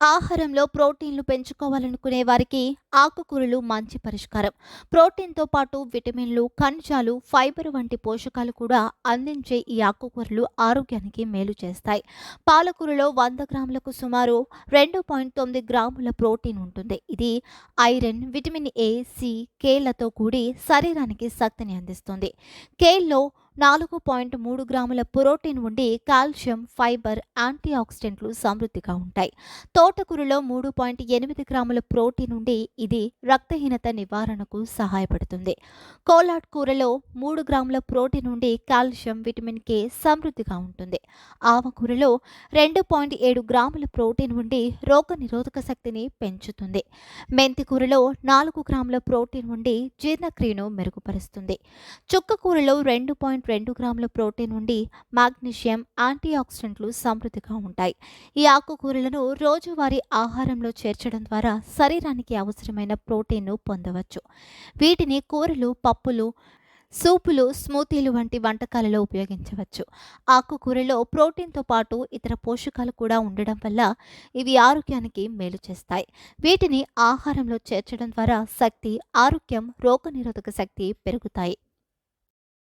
ఆహారంలో ప్రోటీన్లు పెంచుకోవాలనుకునే వారికి ఆకుకూరలు మంచి పరిష్కారం. ప్రోటీన్తో పాటు విటమిన్లు ఖనిజాలు ఫైబర్ వంటి పోషకాలు కూడా అందించే ఈ ఆకుకూరలు ఆరోగ్యానికి మేలు చేస్తాయి. పాలకూరలో వంద గ్రాములకు సుమారు రెండు పాయింట్ తొమ్మిది గ్రాముల ప్రోటీన్ ఉంటుంది. ఇది ఐరన్ విటమిన్ ఏ సి కేలతో కూడి శరీరానికి శక్తిని అందిస్తుంది. కేల్లో నాలుగు పాయింట్ మూడు గ్రాముల ప్రోటీన్ ఉండి కాల్షియం ఫైబర్ యాంటీ ఆక్సిడెంట్లు సమృద్ధిగా ఉంటాయి. తోటకూరలో మూడు పాయింట్ ఎనిమిది గ్రాముల ప్రోటీన్ ఉండి ఇది రక్తహీనత నివారణకు సహాయపడుతుంది. కోలాట్ కూరలో మూడు గ్రాముల ప్రోటీన్ ఉండి కాల్షియం విటమిన్ కే సమృద్ధిగా ఉంటుంది. ఆవకూరలో రెండు పాయింట్ ఏడు గ్రాముల ప్రోటీన్ ఉండి రోగ నిరోధక శక్తిని పెంచుతుంది. మెంతి కూరలో నాలుగు గ్రాముల ప్రోటీన్ ఉండి జీర్ణక్రియను మెరుగుపరుస్తుంది. చుక్క కూరలో రెండు పాయింట్ రెండు గ్రాముల ప్రోటీన్ ఉండి మాగ్నీషియం యాంటీ ఆక్సిడెంట్లు సమృద్ధిగా ఉంటాయి. ఈ ఆకుకూరలను రోజువారీ ఆహారంలో చేర్చడం ద్వారా శరీరానికి అవసరమైన ప్రోటీన్ను పొందవచ్చు. వీటిని కూరలు పప్పులు సూపులు స్మూతీలు వంటి వంటకాలలో ఉపయోగించవచ్చు. ఆకుకూరలో ప్రోటీన్తో పాటు ఇతర పోషకాలు కూడా ఉండడం వల్ల ఇవి ఆరోగ్యానికి మేలు చేస్తాయి. వీటిని ఆహారంలో చేర్చడం ద్వారా శక్తి ఆరోగ్యం రోగనిరోధక శక్తి పెరుగుతాయి.